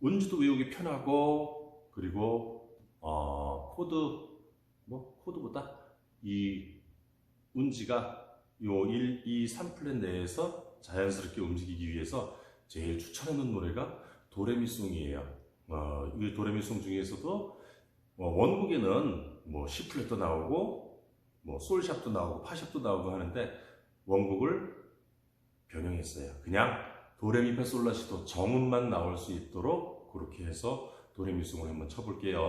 운지도 외우기 편하고 그리고 어, 코드 뭐 코드보다 이 운지가 요 1, 2, 3 플랫 내에서 자연스럽게 움직이기 위해서 제일 추천하는 노래가 도레미송이에요. 어, 이 도레미송 중에서도 어, 원곡에는 뭐 C 플랫도 나오고 뭐 솔샵도 나오고 파샵도 나오고 하는데 원곡을 변형했어요. 그냥 도레미파솔라시도 정음만 나올 수 있도록 그렇게 해서 도레미송을 한번 쳐볼게요.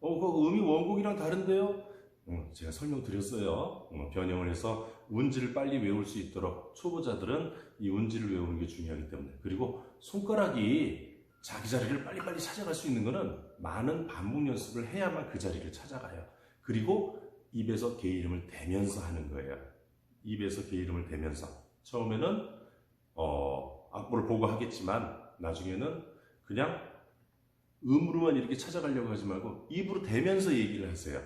어, 그 음이 원곡이랑 다른데요? 응, 제가 설명드렸어요. 어, 변형을 해서 운지를 빨리 외울 수 있도록 초보자들은 이 운지를 외우는 게 중요하기 때문에 그리고 손가락이 자기 자리를 빨리빨리 찾아갈 수 있는 것은 많은 반복 연습을 해야만 그 자리를 찾아가요. 그리고 입에서 개 이름을 대면서 하는 거예요. 입에서 개 이름을 대면서 처음에는 어, 악보를 보고 하겠지만 나중에는 그냥 음으로만 이렇게 찾아가려고 하지 말고 입으로 대면서 얘기를 하세요.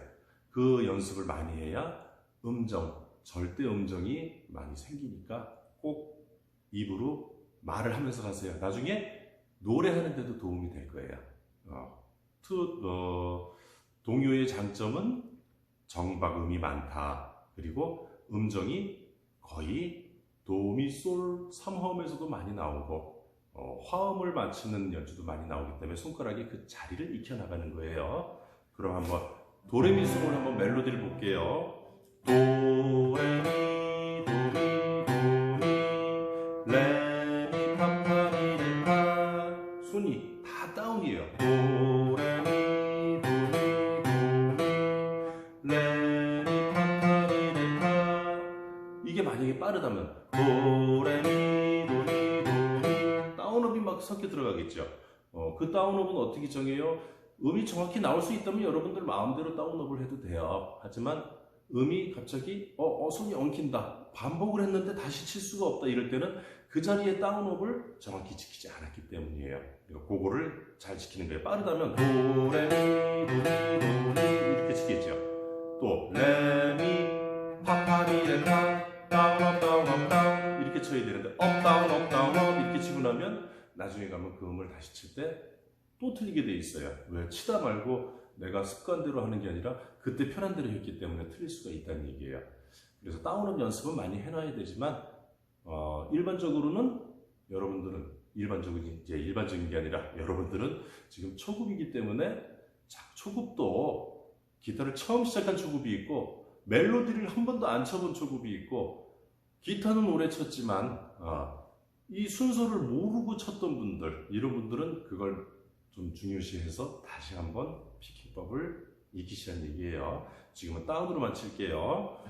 그 연습을 많이 해야 음정, 절대 음정이 많이 생기니까 꼭 입으로 말을 하면서 가세요. 나중에 노래하는데도 도움이 될 거예요. 어, 투, 어, 동요의 장점은 정박음이 많다. 그리고 음정이 거의 도미솔 3화음에서도 많이 나오고 어, 화음을 맞추는 연주도 많이 나오기 때문에 손가락이 그 자리를 익혀나가는 거예요. 그럼 한번 도레미송을 한번 멜로디를 볼게요. 도 빠르다면 도레미 도미 도미 다운업이 막 섞여 들어가겠죠. 어, 그 다운업은 어떻게 정해요? 음이 정확히 나올 수 있다면 여러분들 마음대로 다운업을 해도 돼요. 하지만 음이 갑자기 어, 어 손이 엉킨다. 반복을 했는데 다시 칠 수가 없다. 이럴 때는 그 자리에 다운업을 정확히 지키지 않았기 때문이에요. 그러니까 그거를 잘 지키는 거예요. 빠르다면 도레미 도미 도미 이렇게 치겠죠. 또 레미 파파미레파 다운 업 다운 업 다운 이렇게 쳐야 되는데 업 다운 업 다운 업 이렇게 치고 나면 나중에 가면 그 음을 다시 칠 때 또 틀리게 돼 있어요. 왜 치다 말고 내가 습관대로 하는 게 아니라 그때 편한 대로 했기 때문에 틀릴 수가 있다는 얘기예요. 그래서 다운업 연습은 많이 해놔야 되지만 어, 일반적으로는 여러분들은 일반적인 이제 일반적인 게 아니라 여러분들은 지금 초급이기 때문에 자, 초급도 기타를 처음 시작한 초급이 있고 멜로디를 한 번도 안 쳐본 초급이 있고 기타는 오래 쳤지만 어, 이 순서를 모르고 쳤던 분들 이런 분들은 그걸 좀 중요시해서 다시 한번 피킹법을 익히시라는 얘기예요. 지금은 다운으로만 칠게요.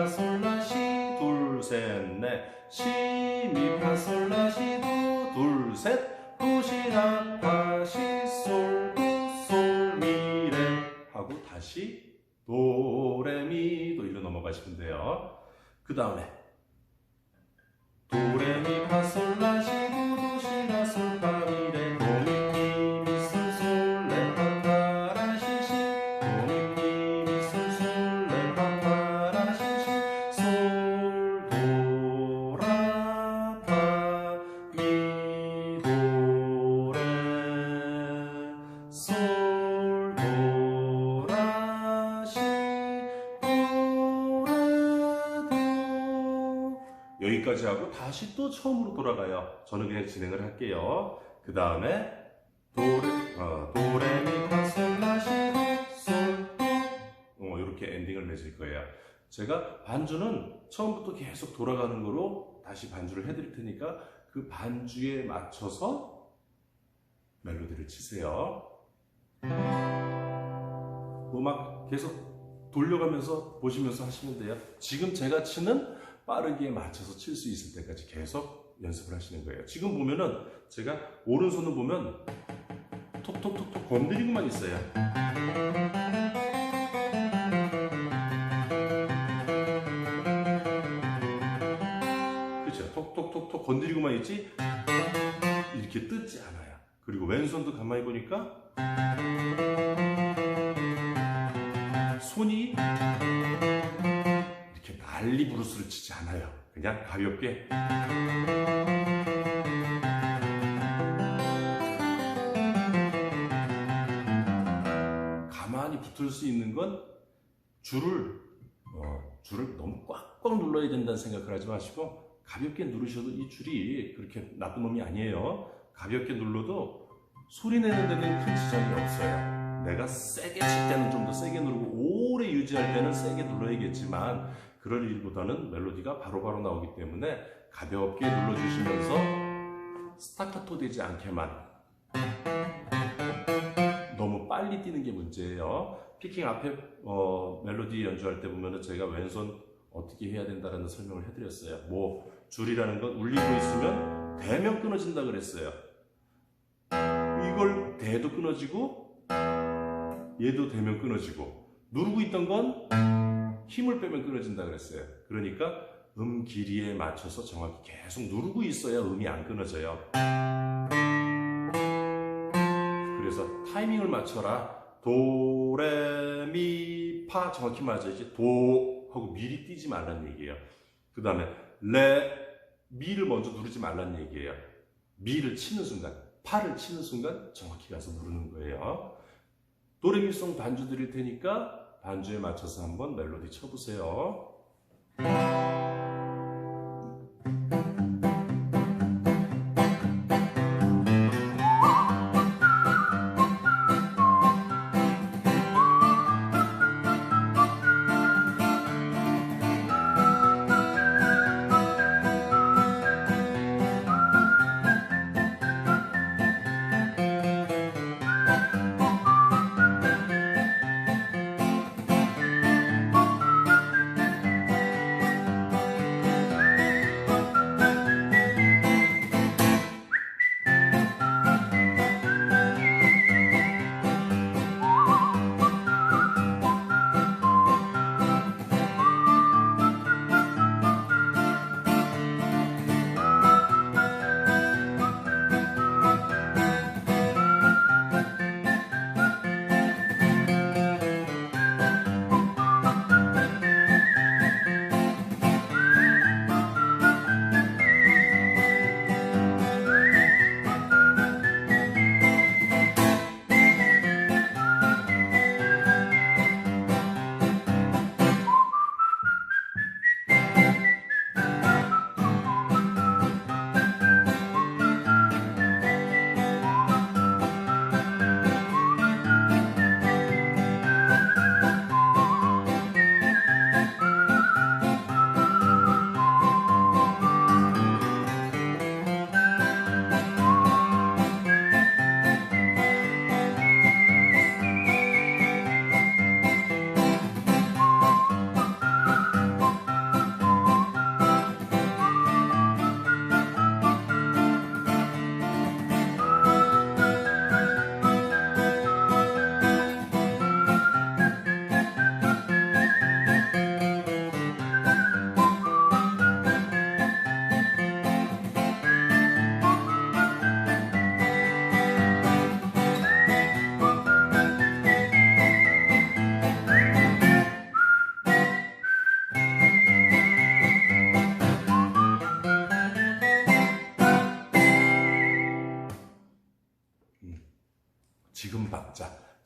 파솔 라 시 둘 셋넷. 시미 파솔라 시도 둘셋. 도시라 파시솔도솔미레 하고 다시 도레미도 이로 넘어가시면 돼요. 그 다음에 도레미 파솔 여기까지 하고 다시 또 처음으로 돌아가요. 저는 그냥 진행을 할게요. 그 다음에 도레 어, 도레미파솔라시 솔 어, 이렇게 엔딩을 맺을 거예요. 제가 반주는 처음부터 계속 돌아가는 거로 다시 반주를 해드릴 테니까 그 반주에 맞춰서 멜로디를 치세요. 음악 계속 돌려가면서 보시면서 하시면 돼요. 지금 제가 치는 빠르게 맞춰서 칠 수 있을 때까지 계속 연습을 하시는 거예요. 지금 보면은 제가 오른손을 보면 톡톡톡톡 건드리고만 있어요. 그렇죠? 톡톡톡톡 건드리고만 있지 이렇게 뜯지 않아요. 그리고 왼손도 가만히 보니까 난리 부르스를 치지 않아요. 그냥 가볍게 가만히 붙을 수 있는 건 줄을 어, 줄을 너무 꽉꽉 눌러야 된다는 생각을 하지 마시고 가볍게 누르셔도 이 줄이 그렇게 나쁜 놈이 아니에요. 가볍게 눌러도 소리 내는 데는 큰 지장이 없어요. 내가 세게 칠 때는 좀 더 세게 누르고 오래 유지할 때는 세게 눌러야겠지만 그럴 일보다는 멜로디가 바로 바로 나오기 때문에 가볍게 눌러주시면서 스타카토 되지 않게만 너무 빨리 뛰는 게 문제예요. 피킹 앞에 어, 멜로디 연주할 때 보면은 저희가 왼손 어떻게 해야 된다라는 설명을 해드렸어요. 뭐 줄이라는 건 울리고 있으면 대면 끊어진다 그랬어요. 이걸 대도 끊어지고 얘도 대면 끊어지고 누르고 있던 건 힘을 빼면 끊어진다 그랬어요. 그러니까 음 길이에 맞춰서 정확히 계속 누르고 있어야 음이 안 끊어져요. 그래서 타이밍을 맞춰라. 도, 레, 미, 파 정확히 맞아야지. 도 하고 미리 뛰지 말란 얘기예요. 그 다음에 레, 미를 먼저 누르지 말란 얘기예요. 미를 치는 순간, 파를 치는 순간 정확히 가서 누르는 거예요. 도레미송 반주 드릴 테니까 반주에 맞춰서 한번 멜로디 쳐보세요.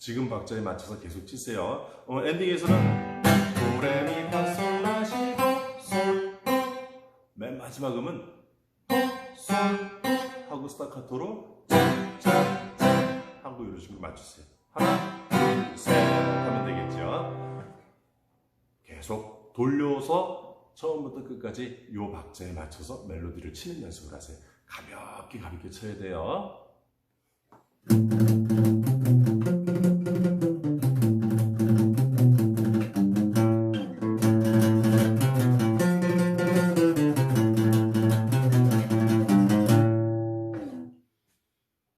지금 박자에 맞춰서 계속 치세요. 어, 엔딩에서는 도레미파솔라시도 솔. 맨 마지막 음은 솔 하고 스타카토로 하고 이런 식으로 맞추세요. 하나, 둘, 셋 하면 되겠죠. 계속 돌려서 처음부터 끝까지 요 박자에 맞춰서 멜로디를 치는 연습을 하세요. 가볍게 가볍게 쳐야 돼요.